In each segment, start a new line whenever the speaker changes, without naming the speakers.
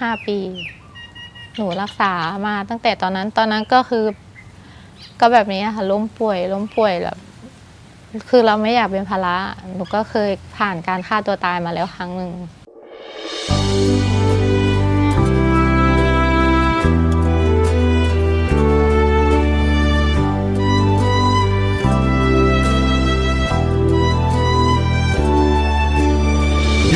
ห้าปี หนูรักษามาตั้งแต่ตอนนั้น ตอนนั้นก็คือ ก็แบบนี้ค่ะล้มป่วย ล้มป่วยแบบคือเราไม่อยากเป็นภาระ หนูก็เคยผ่านการฆ่าตัวตายมาแล้วครั้งหนึ่ง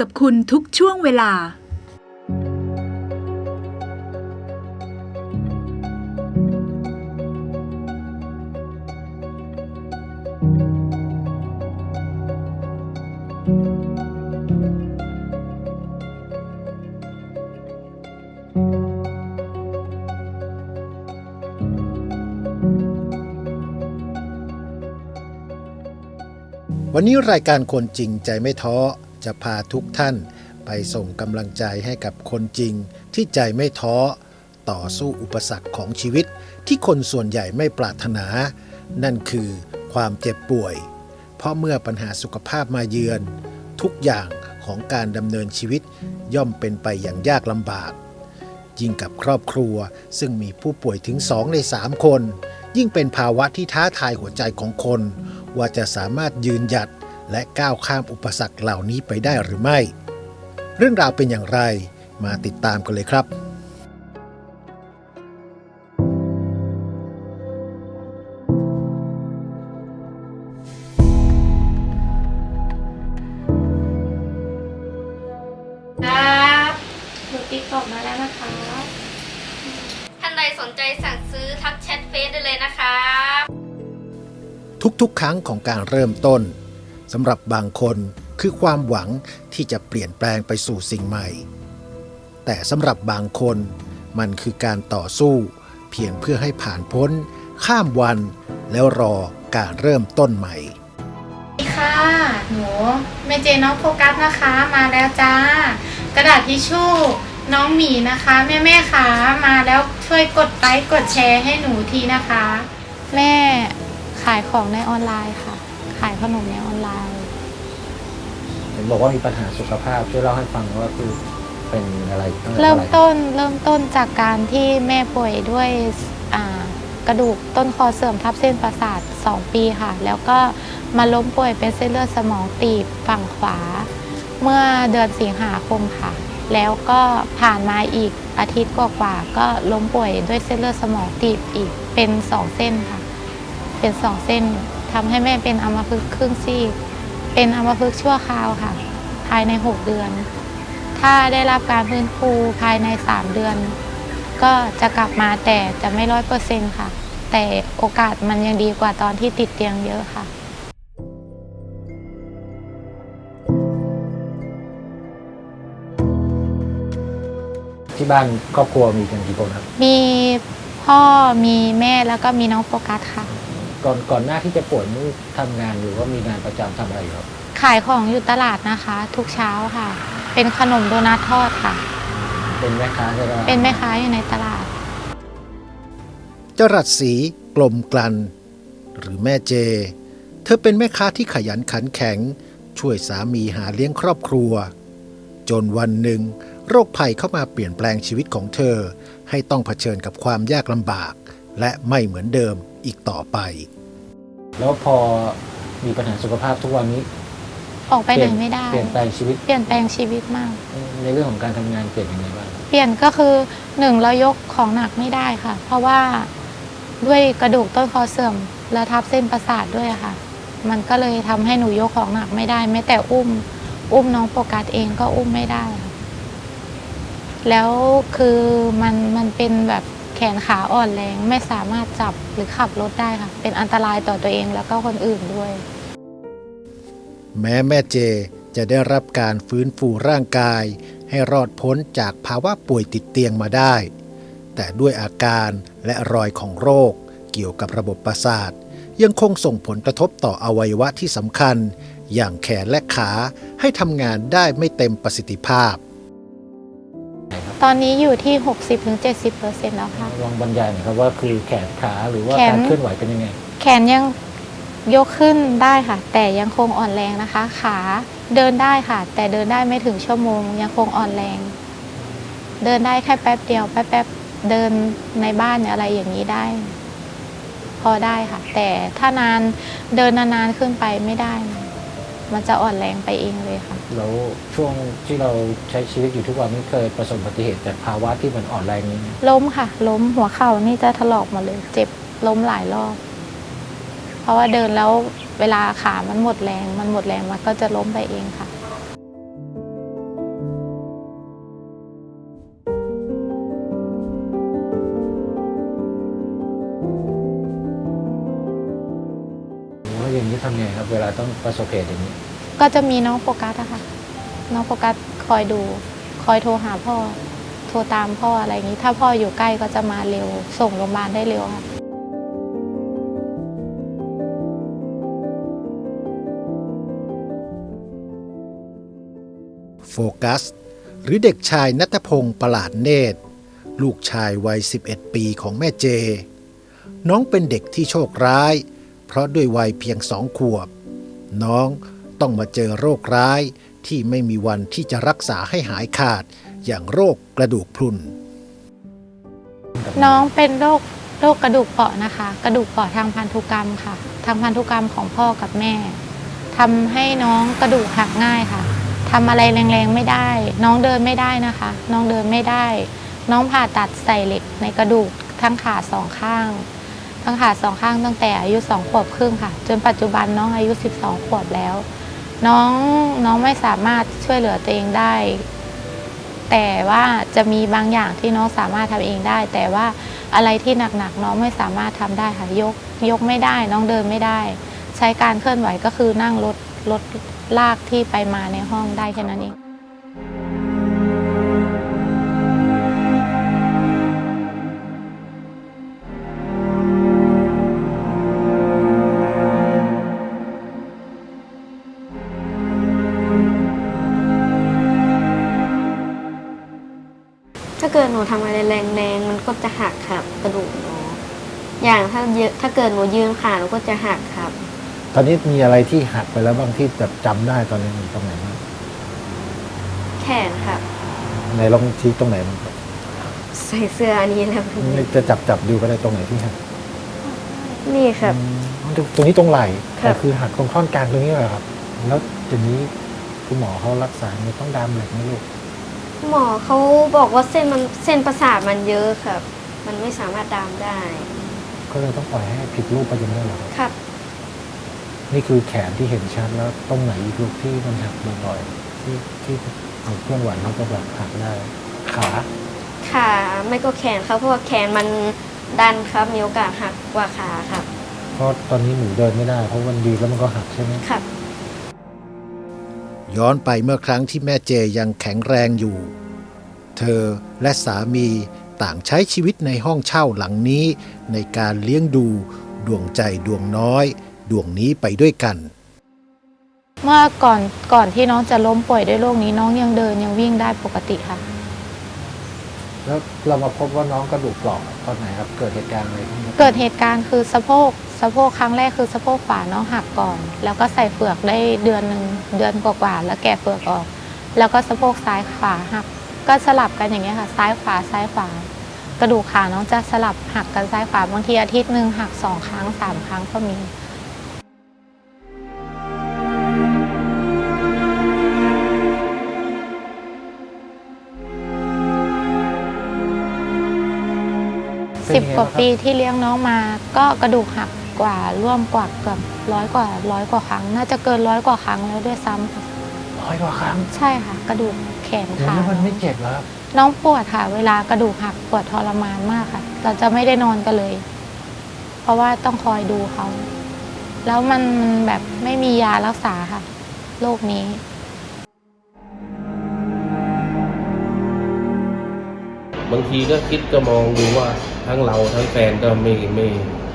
กับคุณทุกช่วงเวลา
วันนี้รายการคนจริงใจไม่ท้อ จะพาทุกท่านไปส่งกำลังใจให้กับคนจริง ที่ใจไม่ท้อ ต่อสู้อุปสรรคของชีวิต ที่คนส่วนใหญ่ไม่ปรารถนา นั่นคือความเจ็บป่วย เพราะเมื่อปัญหาสุขภาพมาเยือน ทุกอย่างของการดำเนินชีวิตย่อมเป็นไปอย่างยากลำบาก ยิ่งกับครอบครัวซึ่งมีผู้ป่วยถึง2ใน3คน ยิ่งเป็นภาวะที่ท้าทายหัวใจของคน ว่าจะสามารถยืนหยัด และก้าวข้ามอุปสรรคเหล่านี้ไปได้หรือไม่ เรื่องราวเป็นอย่างไรมาติดตามกันเลยครับ
ครับหนูติ๊กตอกมาแล้วนะคะ
ท่านใดสนใจสั่งซื้อทักแชทเฟซได้เลยนะครับ
ทุกๆ ครั้งของการเริ่มต้น สำหรับบางคนคือความหวังที่จะเปลี่ยนแปลงไปสู่สิ่งใหม่ แต่สำหรับบางคนมันคือการต่อสู้ เพียงเพื่อให้ผ่านพ้น ข้ามวัน แล้วรอการเริ่มต้นใหม่
ค่ะหนูเมเจน้องโฟกัสนะคะมาแล้วจ้า กระดาษทิชชู่น้องหมีนะคะ แม่แม่คะมาแล้วช่วยกดไลค์กดแชร์ให้หนูทีนะคะ แม่ขายของในออนไลน์ค่ะ ขายขนมในออนไลน์
เห็นบอกว่ามีปัญหาสุขภาพช่วยเล่าให้ฟังว่าคือเป็นอะไรตั้งแต่
เริ่ม
อะไร
ต้นเริ่มต้นจากการที่แม่ป่วยด้วยอ่ากระดูกต้นคอเสื่อมทับเส้นประสาท 2 ปีค่ะ แล้วก็มาล้มป่วยเป็นเส้นเลือดสมองตีบฝั่งขวา เมื่อเดือนสิงหาคมค่ะ แล้วก็ผ่านมาอีกอาทิตย์กว่าๆก็ล้มป่วยด้วยเส้นเลือดสมองตีบอีกเป็นสองเส้นค่ะ เป็นสองเส้น ทำให้แม่เป็นอัมพฤกษ์ครึ่งซีก เป็นอัมพฤกษ์ชั่วคราวค่ะ ภายใน 6 เดือน ถ้าได้รับการฟื้นฟูภายใน 3 เดือน ก็จะกลับมาแต่จะไม่ร้อยเปอร์เซ็นต์ค่ะ แต่โอกาสมันยังดีกว่าตอนที่ติดเตียงเยอะค่ะ
ที่บ้านครอบครัวมีกันกี่คนครับ
มีพ่อมีแม่แล้วก็มีน้องโฟกัสค่ะ
ก่อนก่อนหน้าที่จะป่วยนี่ทำงานหรือว่ามีงานประจำทำอะไรอยู่ครับ
ขายของอยู่ตลาดนะคะ ทุกเช้าค่ะ เป็นขนมโดนัททอดค่ะ
เป็นแม่ค้าใช่ไหม
เป็นแม่ค้าอยู่ในตลาด
จรัสศรีกลมกลัน หรือแม่เจ เธอเป็นแม่ค้าที่ขยันขันแข็ง ช่วยสามีหาเลี้ยงครอบครัว จนวันหนึ่ง โรคภัยเข้ามาเปลี่ยนแปลงชีวิตของเธอ ให้ต้องเผชิญกับความยากลำบาก และไม่เหมือนเดิมอีกต่อไป
แล้วพอมีปัญหาสุขภาพทุกวันนี้
ออกไปไหนไม่ได้
เปลี่ยนแปลงชีวิต
เปลี่ยนแปลงชีวิตมาก
ในเรื่องของการทำงานเปลี่ยนยังไงบ้างครับ
เปลี่ยนก็คือหนึ่งเรายกของหนักไม่ได้ค่ะ เพราะว่าด้วยกระดูกต้นคอเสื่อม และทับเส้นประสาทด้วยค่ะ มันก็เลยทำให้หนูยกของหนักไม่ได้ แม้แต่อุ้ม อุ้มน้องโฟกัสเองก็อุ้มไม่ได้ค่ะแล้วคือมันมันเป็นแบบเคแขนขาอ่อนแรงไม่สามารถจับหรือขับรถได้ค่ะ เป็นอันตรายต่อตัวเองแล้วก็คนอื่นด้วย
แม้แม่เจจะได้รับการฟื้นฟูร่างกาย ให้รอดพ้นจากภาวะป่วยติดเตียงมาได้ แต่ด้วยอาการและรอยของโรค เกี่ยวกับระบบประสาท ยังคงส่งผลกระทบต่ออวัยวะที่สำคัญ อย่างแขนและขาให้ทำงานได้ไม่เต็มประสิทธิภาพ
ตอนนี้อยู่ที่ 60-70%แล้วค่ะ
ลองบรรยายหน่อยครับว่าคือแขนขาหรือว่า
แขน
การเคลื่อนไหวเป็นยังไง
แขนยังยกขึ้นได้ค่ะ แต่ยังคงอ่อนแรงนะคะ ขาเดินได้ค่ะ แต่เดินได้ไม่ถึงชั่วโมง ยังคงอ่อนแรง เดินได้แค่แป๊บเดียวแป๊บๆเดินในบ้านอะไรอย่างนี้ได้ พอได้ค่ะ แต่ถ้านานเดินนานๆขึ้นไปไม่ได้ มันจะอ่อนแรงไปเองเลยค่ะ
แล้วช่วงที่เราใช้ชีวิตอยู่ทุกวันนี้เคยประสบอุบัติเหตุจากภาวะที่มันอ่อนแรงนี้ไหม
ล้มค่ะ ล้มหัวเข่านี่จะถลอกหมดเลย เจ็บล้มหลายรอบ เพราะว่าเดินแล้วเวลาขามันหมดแรง มันหมดแรงมันก็จะล้มไปเองค่ะำ
ไงครับ เวลาต้องประสบเหตุอย่างนี้
ก็จะมีน้องโฟกัสอะค่ะ น้องโฟกัสคอยดู คอยโทรหาพ่อ โทรตามพ่ออะไรอย่างนี้ ถ้าพ่ออยู่ใกล้ก็จะมาเร็ว ส่งโรงพยาบาลได้เร็วค่ะ
โฟกัส หรือเด็กชายนัทพงศ์ประหลาดเนตร ลูกชายวัย 11 ปีของแม่เจ น้องเป็นเด็กที่โชคร้าย เพราะด้วยวัยเพียงสองขวบ น้องต้องมาเจอโรคร้ายที่ไม่มีวันที่จะรักษาให้หายขาดอย่างโรคกระดูกพรุน
น้องเป็นโรคโรคกระดูกเปราะนะคะ กระดูกเปราะทางพันธุกรรมค่ะ ทางพันธุกรรมของพ่อกับแม่ทำให้น้องกระดูกหักง่ายค่ะทำอะไรแรงๆไม่ได้ น้องเดินไม่ได้นะคะ น้องเดินไม่ได้ น้องผ่าตัดใส่เหล็กในกระดูกทั้งขาสองข้าง ทั้งขาสองข้างตั้งแต่อายุสองขวบครึ่งค่ะ จนปัจจุบันน้องอายุ 12 ขวบแล้ว น้องน้องไม่สามารถช่วยเหลือตัวเองได้ แต่ว่าจะมีบางอย่างที่น้องสามารถทำเองได้ แต่ว่าอะไรที่หนักๆน้องไม่สามารถทำได้ค่ะยกยกไม่ได้ น้องเดินไม่ได้ ใช้การเคลื่อนไหวก็คือนั่งรถรถลากที่ไปมาในห้องได้แค่นั้นเอง
กิดหนูทำอะไรแรงๆมันก็จะหักครับกระดูกหนูอย่างถ้าเยอะถ้าเกิดหนูยืนขาหนูก็จะหักครับ
ตอนนี้มีอะไรที่หักไปแล้วบ้างที่แบบจำได้ตอนนี้มีตรงไหนบ้าง
แขนครับ
ในลองชี้ตรงไหนบ้างครับ
ใส่เสื้ออันนี้แล้ว
จะจับจับดูก็ได้ตรงไหนที่หัก
นี่ครับ
อืมตรงนี้ตรงไหล่
ครับ
แต่คือหักตรงท่อนกลางตรงนี้เหรอครับ แล้วทีนี้คุณหมอเขารักษาไม่ต้องดามเหล็กไหมลูก
หมอเขาบอกว่าเส้นมันเส้นประสาทมันเยอะครับ มันไม่สามารถดามได้
ก็เลยต้องปล่อยให้ผิดรูปไปจนได้เหรอครับ
ครับ
นี่คือแขนที่เห็นชัดแล้วตรงไหนอีกลูกที่มันหักบ่อยๆที่ที่เอาเคลื่อนไหวเขาก็แบบหักได้ขา
ขาไม่ก็แขนครับเพราะว่าแขนมันดันครับ มีโอกาสหักกว่าขาครับ
เพราะตอนนี้หนูเดินไม่ได้ เพราะมันดีแล้วมันก็หักใช่ไหม
ครับ
ย้อนไปเมื่อครั้งที่แม่เจยังแข็งแรงอยู่ เธอและสามีต่างใช้ชีวิตในห้องเช่าหลังนี้ ในการเลี้ยงดูดวงใจดวงน้อย ดวงนี้ไปด้วยกัน
เมื่อก่อนก่อนที่น้องจะล้มป่วยด้วยโรคนี้น้องยังเดินยังวิ่งได้ปกติค่ะ
แล้วเรามาพบว่าน้องกระดูกเปราะตอนไหนครับ เกิดเหตุการณ์อะไรขึ้นครับ
เกิดเหตุการณ์คือสะโพก สะโพกครั้งแรกคือสะโพกขวาน้องหักก่อน แล้วก็ใส่เฟือกได้เดือนหนึ่งเดือนกว่าๆแล้วแกะเฟือกออก แล้วก็สะโพกซ้ายขวาหัก ก็สลับกันอย่างเงี้ยค่ะ ซ้ายขวาซ้ายขวากระดูกขาน้องจะสลับหักกันซ้ายขวาบางทีอาทิตย์หนึ่งหักสองครั้งสามครั้งก็มีสิบกว่าปีที่เลี้ยงน้องมาก็กระดูกหัก กว่าร่วมกว่าเกือบร้อยกว่าร้อยกว่าครั้ง น่าจะเกินร้อยกว่าครั้งแล้วด้วยซ้ำค่ะ
ร้อยกว่าครั้ง
ใช่ค่ะ กระดูกแขนขา
แล้วมันไม่เจ็บเหรอครับ
น้องปวดค่ะ เวลากระดูกหักปวดทรมานมากค่ะ เราจะไม่ได้นอนกันเลย เพราะว่าต้องคอยดูเขาแล้วมันมันแบบไม่มียารักษาค่ะโรคนี้
บางทีก็คิดก็มองดูว่าทั้งเราทั้งแฟนก็ไม่ไม่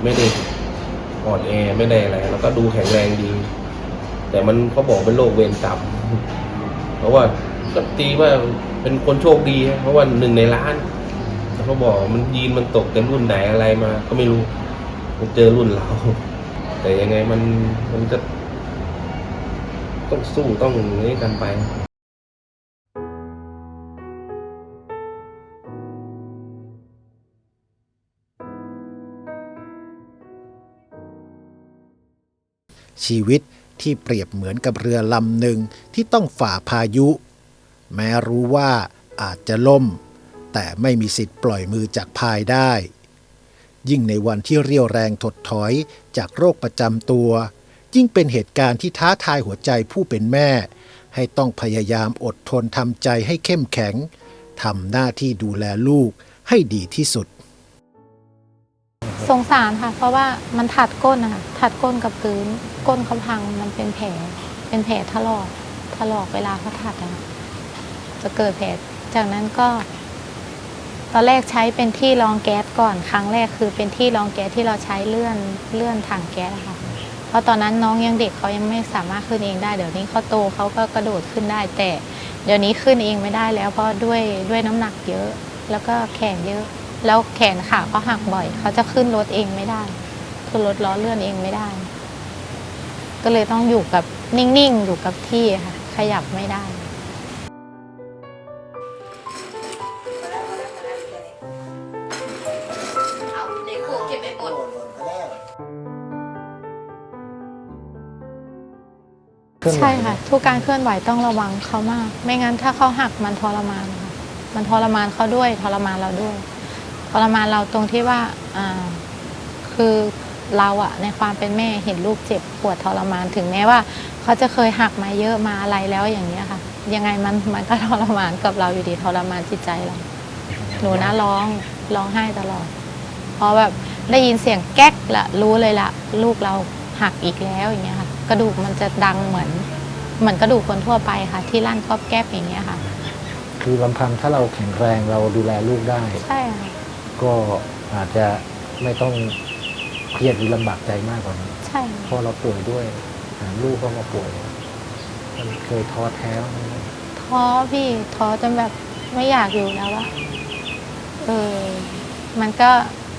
ไม่ได้ อ่อนแอไม่ได้อะไรแล้วก็ดูแข็งแรงดี แต่มันเขาบอกเป็นโรคเวรกรรมเพราะว่าก็ตีว่าเป็นคนโชคดี เพราะว่าหนึ่งในล้านเขาบอกมันยีนมันตกแต่รุ่นไหนอะไรมา ก็ไม่รู้มันเจอรุ่นเรา แต่ยังไงมันมันก็ต้องสู้ต้องนี่กันไป
ชีวิตที่เปรียบเหมือนกับเรือลำหนึ่งที่ต้องฝ่าพายุ แม้รู้ว่าอาจจะล่ม แต่ไม่มีสิทธิ์ปล่อยมือจากพายได้ ยิ่งในวันที่เรียวแรงถดถอยจากโรคประจำตัว ยิ่งเป็นเหตุการณ์ที่ท้าทายหัวใจผู้เป็นแม่ ให้ต้องพยายามอดทนทำใจให้เข้มแข็งทำหน้าที่ดูแลลูกให้ดีที่สุด
สงสารค่ะ เพราะว่ามันถัดก้นนะคะถัดก้นกับพื้น ก้นเขาพังมันเป็นแผล เป็นแผลถลอกถลอกเวลาเขาถัดอะจะเกิดแผลจากนั้นก็ ตอนแรกใช้เป็นที่รองแก๊สก่อนครั้งแรกคือเป็นที่รองแก๊สที่เราใช้เลื่อนเลื่อนถังแก๊สค่ะ เพราะตอนนั้นน้องยังเด็กเขายังไม่สามารถขึ้นเองได้เดี๋ยวนี้เขาโตเขาก็กระโดดขึ้นได้ แต่เดี๋ยวนี้ขึ้นเองไม่ได้แล้วเพราะด้วยด้วยน้ำหนักเยอะ แล้วก็แขนเยอะ แล้วแขนขาเขาหักบ่อย เขาจะขึ้นรถเองไม่ได้ ขึ้นรถล้อเลื่อนเองไม่ได้ ก็เลยต้องอยู่กับนิ่งๆ อยู่กับที่ค่ะ ขยับไม่ได้
เคลื่อนไหว
ใช่ค่ะ ทุกการเคลื่อนไหวต้องระวังเขามาก ไม่งั้นถ้าเขาหักมันทรมานค่ะมันทรมานเขาด้วยทรมานเราด้วย รมานเราตรงที่ว่าอ่าคือเราอะในความเป็นแม่เห็นลูกเจ็บปวดทรมานถึงแม้ว่า เขาจะเคยหักมาเยอะมาอะไรแล้วอย่างเนี้ยค่ะ ยังไงมันมันก็ทรมานกับเราอยู่ดีทรมานจิตใจเราหนูนะร้องร้องไห้ตลอดเพราะแบบได้ยินเสียงแก๊กละรู้เลยละลูกเราหักอีกแล้วอย่างเงี้ยค่ะ กระดูกมันจะดังเหมือน เหมือนกระดูกคนทั่วไปค่ะ ที่ลั่นก๊อบแก๊บอย่างเงี้ยค่ะ
คือลำพังถ้าเราแข็งแรงเราดูแลลูกได้
ใช่ค่ะ
ก็อาจจะไม่ต้องเครียดหรือลำบากใจมากกว่านี้
ใช่ค่ะ
เพราะเราป่วยด้วยหาลูกก็มาป่วย มันเคยท้อแท้บ้างไหม
ท้อพี่ท้อจนแบบไม่อยากอยู่แล้วอะเออ มันก็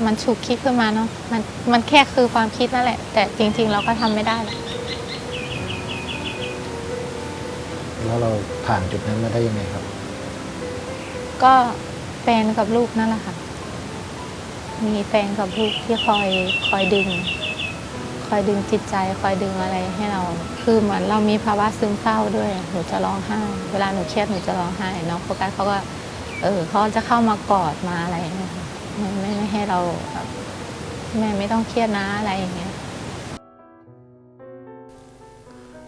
มันฉุกคิดขึ้นมาเนาะมันมันแค่คือความคิดนั่นแหละ แต่จริง ๆ เราก็ทำไม่ได้หรอก
แล้วเราผ่านจุดนั้นมาได้ยังไงครับ
ก็แฟนกับลูกนั่นแหละค่ะ มีแฟนกับลูกที่คอยคอยดึง คอยดึงจิตใจ คอยดึงอะไรให้เรา คือเหมือนเรามีภาวะซึมเศร้าด้วยหนูจะร้องไห้ เวลาหนูเครียดหนูจะร้องไห้น้องโฟกัสเขาก็เออเขาจะเข้ามากอดมาอะไรอย่างเงี้ยค่ะไม่ไม่ไม่ให้เราแบบแม่ไม่ต้องเครียดนะอะไรอย่างเงี้ย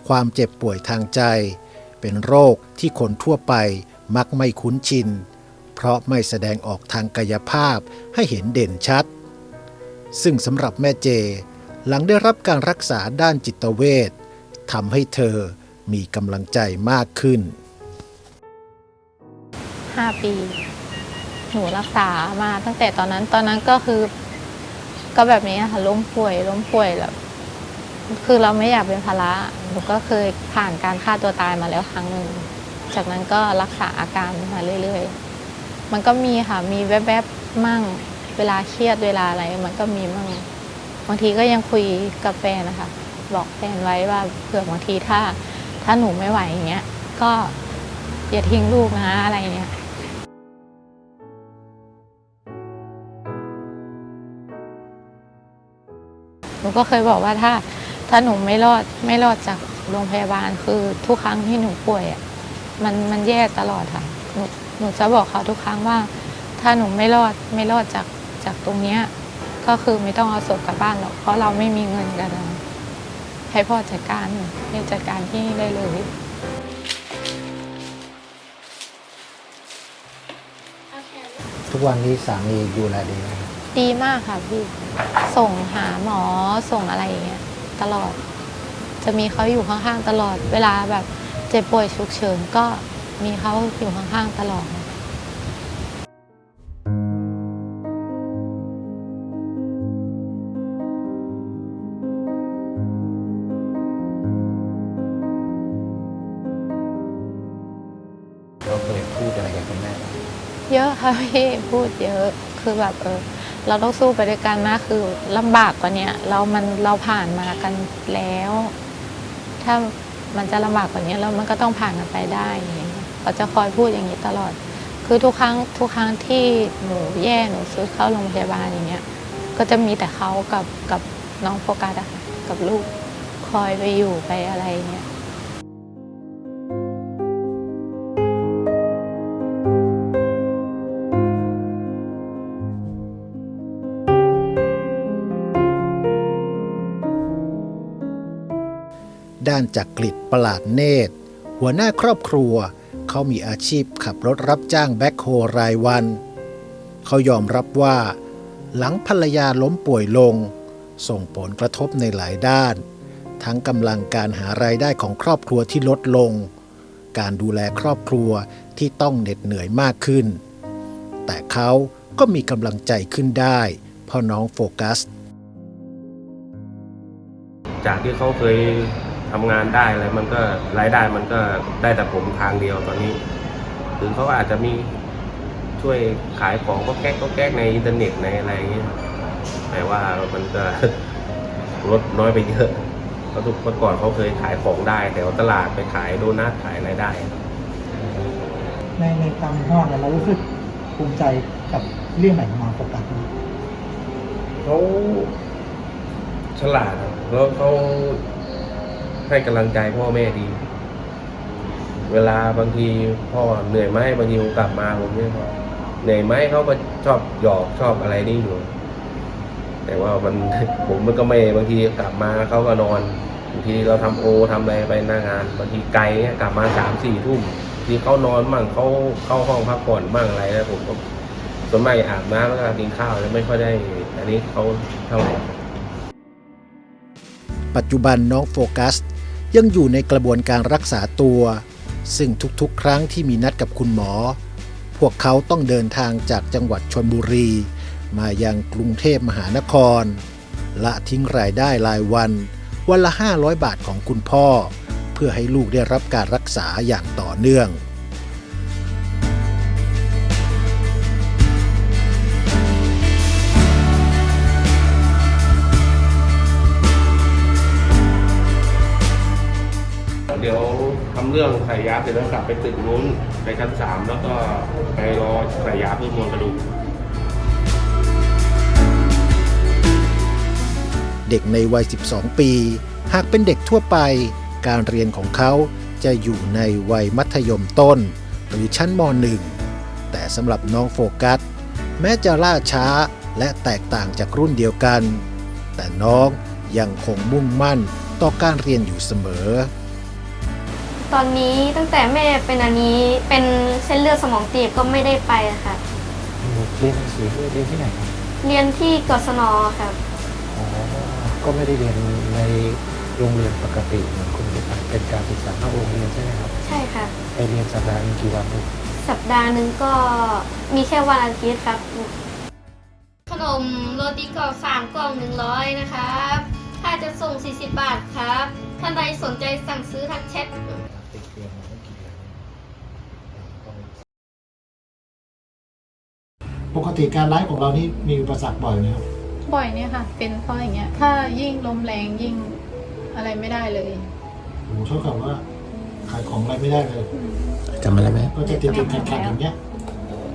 ความเจ็บป่วยทางใจ เป็นโรคที่คนทั่วไปมักไม่คุ้นชิน เพราะไม่แสดงออกทางกายภาพให้เห็นเด่นชัด ซึ่งสำหรับแม่เจ หลังได้รับการรักษาด้านจิตเวชทำให้เธอมีกำลังใจมากขึ้น
ห้าปี หนูรักษามาตั้งแต่ตอนนั้น ตอนนั้นก็คือ ก็แบบนี้ค่ะล้มป่วยล้มป่วยแบบคือเราไม่อยากเป็นภาระหนูก็เคยผ่านการฆ่าตัวตายมาแล้วครั้งหนึ่ง จากนั้นก็รักษาอาการมาเรื่อย ๆ มันก็มีค่ะ มีแวบๆมั่ง เวลาเครียดเวลาอะไร มันก็มีมั่ง บางทีก็ยังคุยกับแฟนนะคะ บอกแฟนไว้ว่าเผื่อบางทีถ้า ถ้าหนูไม่ไหวอย่างเงี้ย ก็อย่าทิ้งลูกนะอะไรเงี้ย หนูก็เคยบอกว่าถ้า ถ้าหนูไม่รอดไม่รอดจากโรงพยาบาลคือทุกครั้งที่หนูป่วยอะมันมันแย่ตลอดค่ะ หนูหนูจะบอกเขาทุกครั้งว่า ถ้าหนูไม่รอดไม่รอดจากจากตรงเนี้ยก็คือไม่ต้องเอาศพกลับบ้านหรอกเพราะเราไม่มีเงินกันนะให้พ่อจัดการให้จัดการที่นี่ได้เลย
ทุกวันนี้สามีดูแลดีไหมครับ
ดดีมากค่ะพี่ ส่งหาหมอส่งอะไรอย่างเงี้ยตลอด จะมีเขาอยู่ข้างๆตลอด เวลาแบบเจ็บป่วยฉุกเฉินก็ มีเขาอยู่ข้างๆตลอด
เราเคยพูดอะไรกับคุณแม่บ้าง
เยอะค่ะพี่พูดเยอะคือแบบเออเราต้องสู้ไปด้วยกันนะคือลำบากกว่าเนี้ยเรามันเราผ่านมากันแล้ว ถ้ามันจะลำบากกว่านี้แล้วมันก็ต้องผ่านกันไปได้อย่าง เขาจะคอยพูดอย่างนี้ตลอด คือทุกครั้งทุกครั้งที่หนูแย่หนูซื้อเข้าโรงพยาบาลอย่างเงี้ย ก็จะมีแต่เขากับกับน้องโฟกัสอะค่ะกับลูกคอยไปอยู่ไปอะไรเงี้ย
ด้านจากกลิดประหลาดเนตร หัวหน้าครอบครัว เขามีอาชีพขับรถรับจ้างแบ็คโฮรายวัน เขายอมรับว่า หลังภรรยาล้มป่วยลง ส่งผลกระทบในหลายด้าน ทั้งกำลังการหารายได้ของครอบครัวที่ลดลง การดูแลครอบครัวที่ต้องเหน็ดเหนื่อยมากขึ้น แต่เขาก็มีกำลังใจขึ้นได้เพราะน้องโฟกัส
จากที่เขาเคย ทำงานได้อะไรมันก็รายได้มันก็ได้แต่ผมทางเดียวตอนนี้ถึงเขาอาจจะมีช่วยขายของก็แก๊กก็แก๊กในอินเทอร์เน็ตในอะไรอย่างเงี้ยแต่ว่ามันก็ลดน้อยไปเยอะเพราะทุกเมื่อก่อนเขาเคยขายของได้แถวตลาดไปขายโดนัทขายอะไรได้
ในในความพ่อเนี่ยเรารู้สึกภูมิใจกับเรื่องไหนของมาโฟกัสบ้าง
เขาฉลาดครับแล้วเขา ให้กำลังใจพ่อแม่ดี เวลาบางทีพ่อเหนื่อยไหมบางทีผมกลับมาผมเนี่ยพ่อเหนื่อยไหมเขาก็ชอบหยอกชอบอะไรนี่อยู่ แต่ว่ามันผมมันก็ไม่บางทีกลับมาเขาก็นอนบางทีเราทำโอทำอะไรไปหน้างานบางทีไกลเนี่ยกลับมาสามสี่ทุ่มบางทีเขานอนมั่งเขาเข้าห้องพักผ่อนมั่งอะไรแล้วผมก็ส่วนมากอาบน้ำแล้วก็กินข้าวแล้วไม่ค่อยได้ อันนี้เขาเท่าไหร่
ปัจจุบันน้องโฟกัส ยังอยู่ในกระบวนการรักษาตัว ซึ่งทุกๆ ครั้งที่มีนัดกับคุณหมอ พวกเขาต้องเดินทางจากจังหวัดชนบุรี มายังกรุงเทพมหานคร ละทิ้งรายได้รายวัน วันละ 500 บาทของคุณพ่อ เพื่อให้ลูกได้รับการรักษาอย่างต่อเนื่อง
เดี๋ยวทำเรื่องใส่ยาเสร็จแล้วกลับไปตึกนู้นไปชั้นสามแล้วก็ไปรอใส่ยาเพื่อมวลกระดูก
เด็กในวัย 12 ปี หากเป็นเด็กทั่วไป การเรียนของเขาจะอยู่ในวัยมัธยมต้น หรือชั้นม .1 แต่สำหรับน้องโฟกัส แม้จะล่าช้าและแตกต่างจากรุ่นเดียวกัน แต่น้องยังคงมุ่งมั่นต่อการเรียนอยู่เสมอ
ตอนนี้ตั้งแต่แม่เป็นอันนี้เป็นเส้นเลือดสมองตีบก็ไม่ได้ไปค่ะ
เรียนหนังสือด้วยเรียนที่ไหนครับ
เรียนที่กศนครับ
อ๋อก็ไม่ได้เรียนในโรงเรียนปกติเหมือนคนทั่วไปเป็นการศึกษานอกโรงเรียนใช่ไหมครับ
ใช่ค่ะ
ไปเรียนสัปดาห์หนึงกี่วันลูก
สัปดาห์หนึ่งก็มีแค่วันอาทิตย์ครับ ขนมโรตีกรอบสามกล่องหนึ่งร้อยนะครับค่า จะส่ง 40 บาทครับ ท่านใดสนใจสั่งซื้อทักแชท
ปกติการไลฟ์ของเรานี่มีอุปสรรคบ่อยไหมครับ
บ่อยเนี่ยค่ะ เป็นเพราะอย่างเงี้ย ถ้ายิ่งลมแรงยิ่งอะไรไม่ได้เลย
โอ้โหเท่ากับว่า ขายของอะไรไม่ได้เลย
จำอะไรไหม
ก็จะติดติดขัดขัดๆอย่างเงี้ย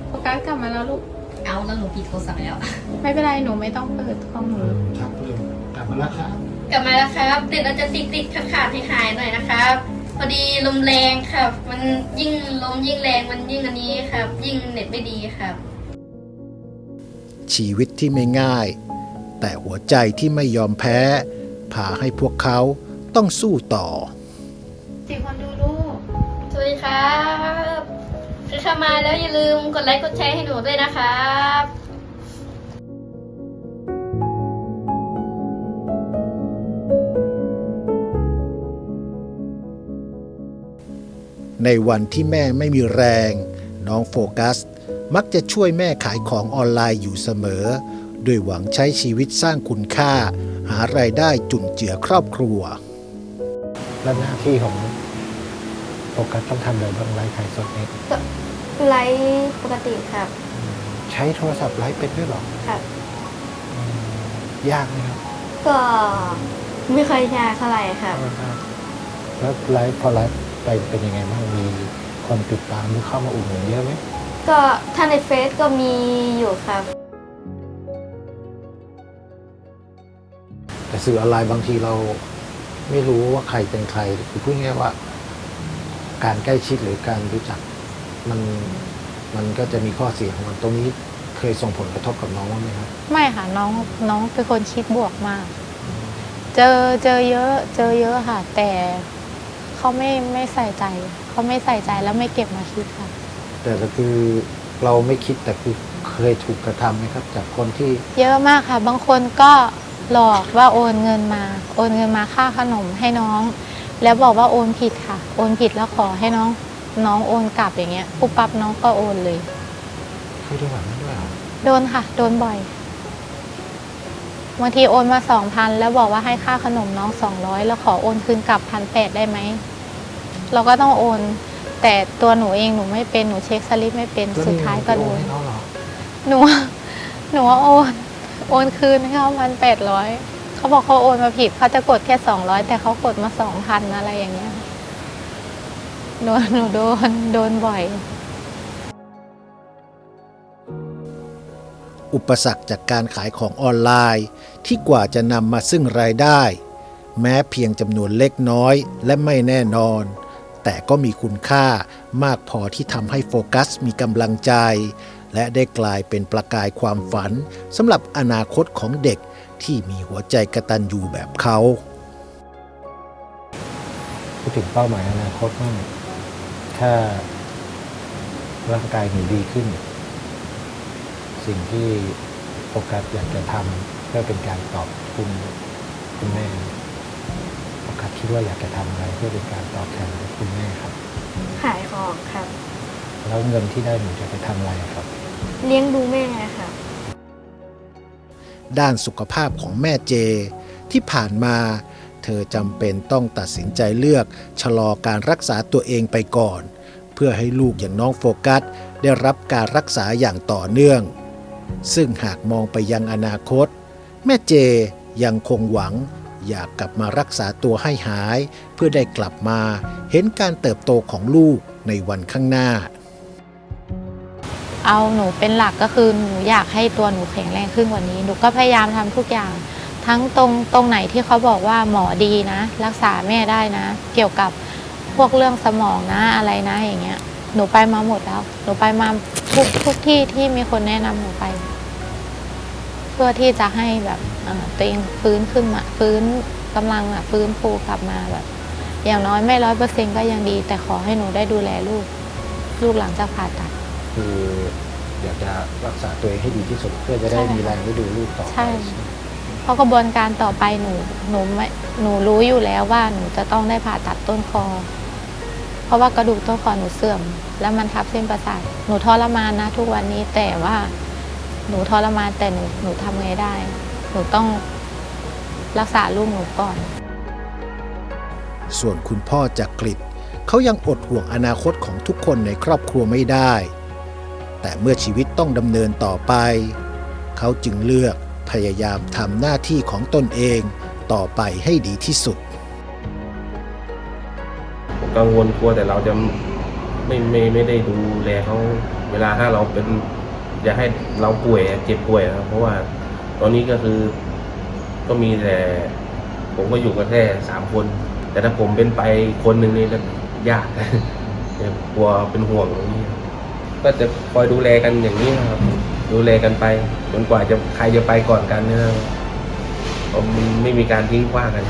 โฟกัสกลับมาแล้วลูก
เอาแล้วหนูปิดโทรศัพท์แล้ว
ไม่เป็นไร หนูไม่ต้องเปิดของหนู
ครับเริ่มกลับมาแล้วครับ
กลับมาแล้วครับเด็กเราจะติดติดขาดขาดหายๆหน่อยนะครับ พอดีลมแรงครับ มันยิ่งลมยิ่งแรงมันยิ่งอันนี้ครับ ยิ่งเน็ตไม่ดีครับ
ชีวิตที่ไม่ง่าย แต่หัวใจที่ไม่ยอมแพ้พาให้พวกเขาต้องสู้ต่อ
สี่คนดูลูก
สวัสดีครับคือเข้ามาแล้วอย่าลืมกดไลค์กดแชร์ให้หนูด้วยนะครับ
ในวันที่แม่ไม่มีแรง น้องโฟกัส มักจะช่วยแม่ขายของออนไลน์อยู่เสมอด้วยหวังใช้ชีวิตสร้างคุณค่า หารายได้จุนเจือครอบครัว
และหน้าที่ของโฟกัสต้องทำอะไรบ้างไลฟ์ขายสดเอง
ไลฟ์ปกติครับ
ใช้โทรศัพท์ไลฟ์เป็นด้วยเหรอ
ครับ
ยากไหมครับ
ก็ไม่ค่อยยากเท่าไหร่ครับ
แล้วไลฟ์พอไลฟ์ ไปเป็นยังไงบ้างมีคนติดตามหรือเข้ามาอุดหนุนเยอะไหม
ก็ถ้าในเฟซก็มีอยู่ครับ
แต่สื่อออนไลน์บางทีเราไม่รู้ว่าใครเป็นใครคือพูดง่ายๆว่า การใกล้ชิดหรือการรู้จักมันมันก็จะมีข้อเสียของมันตรงนี้เคยส่งผลกระทบกับน้องบ้างไหมครับ
ไม่ค่ะน้องน้องเป็นคนคิดบวกมาก เจอเจอเยอะ เจอเยอะค่ะ แต่ เขาไม่ไม่ใส่ใจ เขาไม่ใส่ใจแล้วไม่เก็บมาคิดค่ะ
แต่ก็คือเราไม่คิดแต่คือเคยถูกกระทำไหมครับ จากคนที่
เยอะมากค่ะ บางคนก็หลอกว่าโอนเงินมา โอนเงินมาค่าขนมให้น้อง แล้วบอกว่าโอนผิดค่ะ โอนผิดแล้วขอให้น้อง น้องโอนกลับอย่างเงี้ยปุ๊บปั๊บน้องก็โอนเลย
เคยโดนแบบนั้นด้วยเหรอ
โดนค่ะ โดนบ่อยบางทีโอนมาสองพันแล้วบอกว่าให้ค่าขนมน้องสองร้อยแล้วขอโอนคืนกลับพันแปดได้ไหม เราก็ต้องโอน แต่ตัวหนูเองหนูไม่เป็นหนูเช็คสลิปไม่เป็น
แล้ว
สุด
นี่
ท้ายก็โด
โอน
น
ให้น้องเหรอ
หนูหนูว่าโอน โอนคืนให้เขาพันแปดร้อยเขาบอกเขาโอนมาผิดเขาจะกดแค่สองร้อยแต่เขากดมาสองพันอะไรอย่างเงี้ยโดนหนูโดนโดนบ่อย
อุปสรรคจากการขายของออนไลน์ที่กว่าจะนำมาซึ่งรายได้ แม้เพียงจำนวนเล็กน้อยและไม่แน่นอน แต่ก็มีคุณค่ามากพอที่ทำให้โฟกัสมีกำลังใจ และได้กลายเป็นประกายความฝันสำหรับอนาคตของเด็กที่มีหัวใจกระตันยูแบบเขา
พูดถึงเป้าหมายอนาคตบ้างถ้าร่างกายหนูดีขึ้น สิ่งที่โฟกัสอยากจะทำเพื่อเป็นการตอบคุณคุณแม่ คิดว่าอยากจะทำอะไรเพื่อเป็นการตอบแทนคุณแม่ครับ
ขายของครับ
แล้วเงินที่ได้หนูจะไปทำอะไรครับ
เลี้ยงดูแม่ครับ
ด้านสุขภาพของแม่เจ ที่ผ่านมา เธอจำเป็นต้องตัดสินใจเลือก ชะลอการรักษาตัวเองไปก่อน เพื่อให้ลูกอย่างน้องโฟกัส ได้รับการรักษาอย่างต่อเนื่อง ซึ่งหากมองไปยังอนาคต แม่เจยังคงหวัง อยากกลับมารักษาตัวให้หาย เพื่อได้กลับมาเห็นการเติบโตของลูกในวันข้างหน้า
เอาหนูเป็นหลักก็คือหนูอยากให้ตัวหนูแข็งแรงขึ้นกว่านี้ หนูก็พยายามทำทุกอย่าง ทั้งตรงตรงไหนที่เขาบอกว่าหมอดีนะ รักษาแม่ได้นะ เกี่ยวกับพวกเรื่องสมองนะอะไรนะอย่างเงี้ย หนูไปมาหมดแล้ว หนูไปมาทุกทุกที่ที่มีคนแนะนำหนูไป เพื่อที่จะให้แบบเอ่อตัวเองฟื้นขึ้นมาฟื้นกำลังอะฟื้นฟูกลับมาแบบ อย่างน้อยไม่ร้อยเปอร์เซ็นก็ยังดี แต่ขอให้หนูได้ดูแลลูก ลูกหลังจากผ่าตัด
คืออยากจะรักษาตัวเองให้ดีที่สุดเพื่อจะได้
ใช่
มีแรงได้ดูลูกต่อไป
ใช่เพราะกระบวนการต่อไปหนูหนูไม่หนูรู้อยู่แล้วว่าหนูจะต้องได้ผ่าตัดต้นคอ เพราะว่ากระดูกต้นคอหนูเสื่อม แล้วมันทับเส้นประสาทหนูทรมานนะทุกวันนี้แต่ว่า หนูทรมานแต่หนูหนูทำไงได้ หนูต้องรักษาลูกหนูก่อน
ส่วนคุณพ่อจากกรีฑเขายังอดห่วงอนาคตของทุกคนในครอบครัวไม่ได้ แต่เมื่อชีวิตต้องดำเนินต่อไป เขาจึงเลือกพยายามทำหน้าที่ของตนเองต่อไปให้ดีที่สุด
ผมกังวลกลัวแต่เราจะไม่ไม่ไม่ได้ดูแลเขาเวลาถ้าเราเป็น อย่าให้เราป่วยเจ็บป่วยนะครับ เพราะว่าตอนนี้ก็คือก็มีแต่ผมก็อยู่กันแค่สามคน แต่ถ้าผมเป็นไปคนหนึ่งนี่ก็ยากเนี่ยกลัวเป็นห่วงอย่างนี้ก็จะคอยดูแลกันอย่างนี้นะครับ ดูแลกันไปจนกว่าจะใครจะไปก่อนกันเนี่ยนะครับผมไม่มีการทิ้งขว้างกัน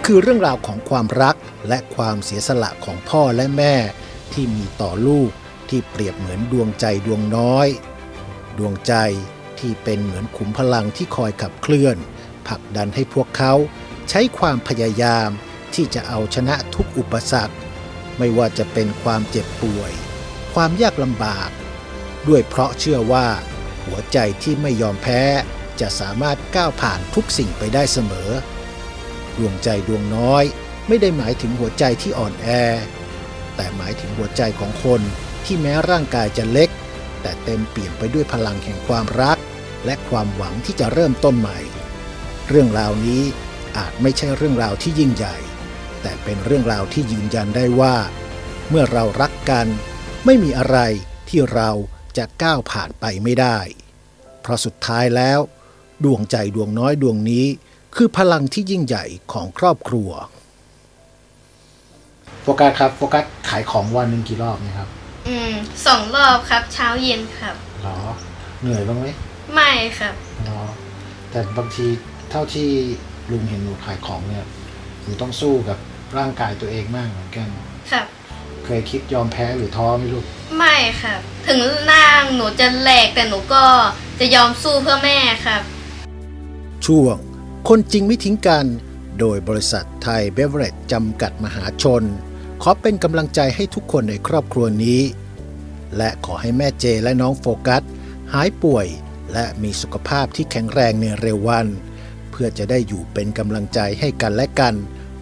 ่คื
อเรื่องราวของความรักและความเสียสละของพ่อและแม่ ที่มีต่อลูกที่เปรียบเหมือนดวงใจดวงน้อย ดวงใจที่เป็นเหมือนขุมพลังที่คอยขับเคลื่อนผลักดันให้พวกเขาใช้ความพยายามที่จะเอาชนะทุกอุปสรรค ไม่ว่าจะเป็นความเจ็บป่วย ความยากลำบาก ด้วยเพราะเชื่อว่า หัวใจที่ไม่ยอมแพ้จะสามารถก้าวผ่านทุกสิ่งไปได้เสมอ ดวงใจดวงน้อย ไม่ได้หมายถึงหัวใจที่อ่อนแอ แต่หมายถึงหัวใจของคนที่แม้ร่างกายจะเล็ก แต่เต็มเปี่ยมไปด้วยพลังแห่งความรัก และความหวังที่จะเริ่มต้นใหม่ เรื่องราวนี้อาจไม่ใช่เรื่องราวที่ยิ่งใหญ่ แต่เป็นเรื่องราวที่ยืนยันได้ว่า เมื่อเรารักกัน ไม่มีอะไรที่เราจะก้าวผ่านไปไม่ได้ เพราะสุดท้ายแล้ว ดวงใจดวงน้อยดวงนี้ คือพลังที่ยิ่งใหญ่ของครอบครัว โฟกัสครับโฟกัสขายของวันหนึ่งกี่รอบเนะครับ
อืมสองรอบครับ เช้าเย็นครับ
หรอ เหนื่อยบ้างไหม
ไม่ครับ
หรอ แต่บางทีเท่าที่ลุงเห็นหนูขายของเนี่ยหนูต้องสู้กับร่างกายตัวเองมากเหมือนกัน
ครับ
เคยคิดยอมแพ้หรือท้อไหมลูก
ไม่ครับ ถึงหน้าหนูจะแหลกแต่หนูก็จะยอมสู้เพื่อแม่ครับ
ช่วง คนจริงไม่ทิ้งกัน โดยบริษัทไทยเบเวอร์เรจจำกัดมหาชน ขอเป็นกำลังใจให้ทุกคนในครอบครัวนี้ และขอให้แม่เจและน้องโฟกัส หายป่วย และมีสุขภาพที่แข็งแรงในเร็ววัน เพื่อจะได้อยู่เป็นกำลังใจให้กันและกัน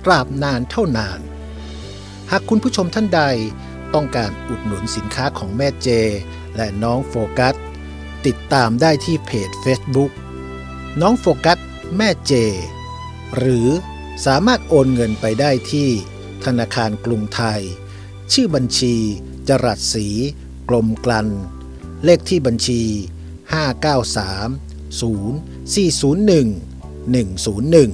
ตราบนานเท่านาน หากคุณผู้ชมท่านใดต้องการอุดหนุนสินค้าของแม่เจ และน้องโฟกัส ติดตามได้ที่เพจ Facebook น้องโฟกัส แม่เจ หรือสามารถโอนเงินไปได้ที่ธนาคารกรุงไทย ชื่อบัญชี จรัสศรีกลมกลัน เลขที่บัญชี 593 0401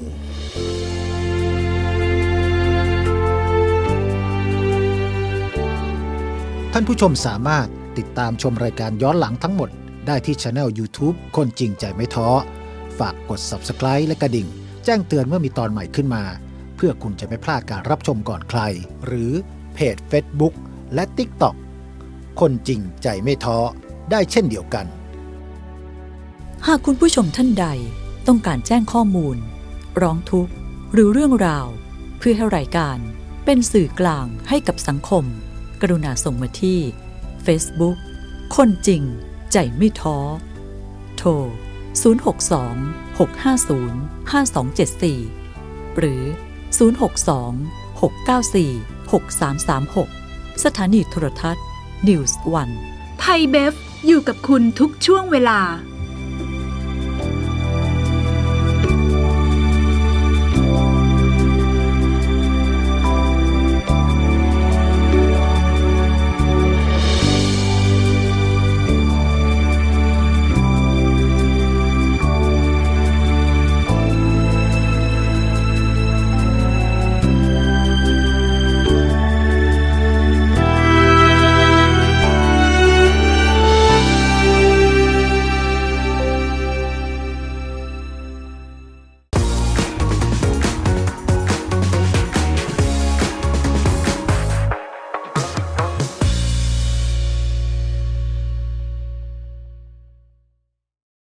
101ท่านผู้ชมสามารถติดตามชมรายการย้อนหลังทั้งหมดได้ที่ช anel YouTube คนจริงใจไม่ท้อ ฝากกด Subscribe และกระดิ่ง แจ้งเตือนเมื่อมีตอนใหม่ขึ้นมา เพื่อคุณจะไม่พลาดการรับชมก่อนใคร หรือเพจ Facebook และ TikTok คนจริงใจไม่ท้อได้เช่นเดียวกัน
หากคุณผู้ชมท่านใดต้องการแจ้งข้อมูล ร้องทุกข์ หรือเรื่องราว เพื่อให้รายการ เป็นสื่อกลางให้กับสังคม กรุณาส่งมาที่ Facebook คนจริง ใจไม่ท้อ โทร 062 650 5274 หรือ 062 694 6336 สถานีโทรทัศน์ News One
ไทยเบฟอยู่กับคุณทุกช่วงเวลา